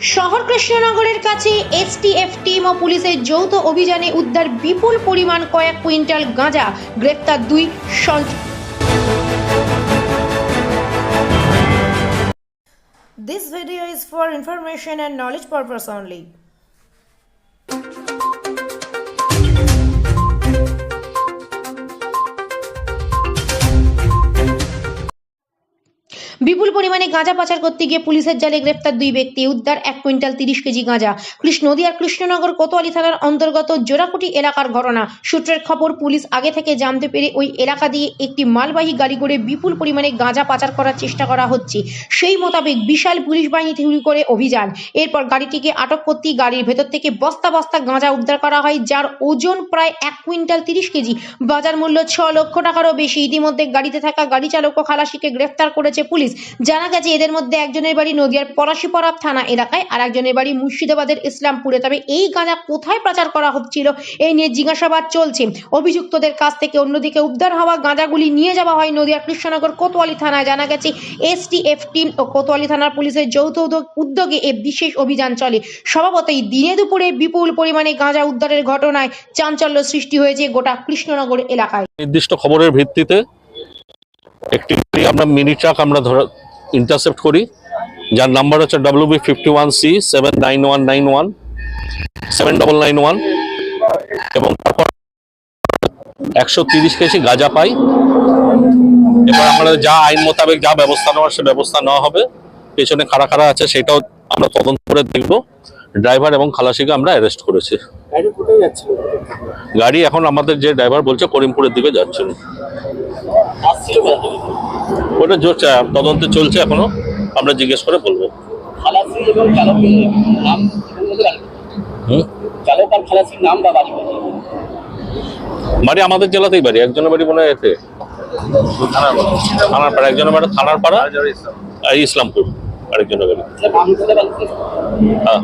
শহর কৃষ্ণনগরের কাছে এসটিএফ টিম ও পুলিশের যৌথ অভিযানে উদ্ধার বিপুল পরিমাণ কয়েক কুইন্টাল গাঁজা, গ্রেপ্তার দুই সন্ত্রাস This video is for information and knowledge purpose only. বিপুল পরিমাণে গাঁজা পাচার করতে গিয়ে পুলিশের জালে গ্রেপ্তার দুই ব্যক্তি। উদ্ধার এক কুইন্টাল তিরিশ কেজি গাঁজা। কৃষ্ণ নদিয়ার কৃষ্ণনগর কোতোয়ালি থানার অন্তর্গত জোড়াকুটি এলাকার ঘটনা। সূত্রের খবর, পুলিশ আগে থেকে জানতে পেরে ওই এলাকা দিয়ে একটি মালবাহী গাড়ি করে বিপুল পরিমাণে গাঁজা পাচার করার চেষ্টা করা হচ্ছে। সেই মোতাবেক বিশাল পুলিশ বাহিনী তৈরি করে অভিযান। এরপর গাড়িটিকে আটক করতেই গাড়ির ভেতর থেকে বস্তা বস্তা গাঁজা উদ্ধার করা হয়, যার ওজন প্রায় এক কুইন্টাল তিরিশ কেজি। বাজার মূল্য ছ লক্ষ টাকারও বেশি। ইতিমধ্যে গাড়িতে থাকা গাড়ি চালক ও খালাসিকে গ্রেফতার করেছে পুলিশ। জানা গেছে এদের মধ্যে একজনের বাড়ি নদিয়ার পলাশিপাড়া থানা এলাকায়, আর একজনের বাড়ি মুর্শিদাবাদের ইসলামপুরে। তবে এই গাঁজা কোথায় পাচার করা হচ্ছিল, এই নিয়ে জিজ্ঞাসাবাদ চলছে। অভিযুক্তদের কাছ থেকে অন্যদিকে উদ্ধার হওয়া গাঁজাগুলি নিয়ে যাওয়া হয় নদিয়ার কৃষ্ণনগর কোতোয়ালি থানায়। জানা গেছে এসটিএফ টিম ও কোতোয়ালি থানার পুলিশের যৌথ উদ্যোগ- এ বিশেষ অভিযান চলে। স্বভাবতই দিনে দুপুরে বিপুল পরিমাণে গাঁজা উদ্ধারের ঘটনায় চাঞ্চল্য সৃষ্টি হয়েছে গোটা কৃষ্ণনগর এলাকায়। নির্দিষ্ট খবরের ভিত্তিতে একটি আমরা মিনি ট্রাক আমরা ধরা ইন্টারসেপ্ট করি। যার নাম্বার হচ্ছে W B fifty one C seven nine one nine one seven double nine one এবং তারপর একশো তিরিশ কেজি গাঁজা পাই। এবার আমরা যা আইন মোতাবেক যা ব্যবস্থা নেওয়ার সে ব্যবস্থা নেওয়া হবে। পেছনে খাড়া খাড়া আছে সেটাও আমরা তদন্ত করে দেখব। ড্রাইভার এবং খালাসিকে আমরা অ্যারেস্ট করেছি। গাড়ি এখন আমাদের যে ড্রাইভার বলছে করিমপুরের দিকে যাচ্ছেন ওটা জোর তদন্ত চলছে এখনও। আমরা জিজ্ঞেস করে বলব। বাড়ি আমাদের জেলাতেই বাড়ি একজনের বাড়ি মনে হয় এতে। থানার পাড়া একজনের বাড়ি থানার পাড়া ইসলামপুর আরেকজনের বাড়ি? হ্যাঁ।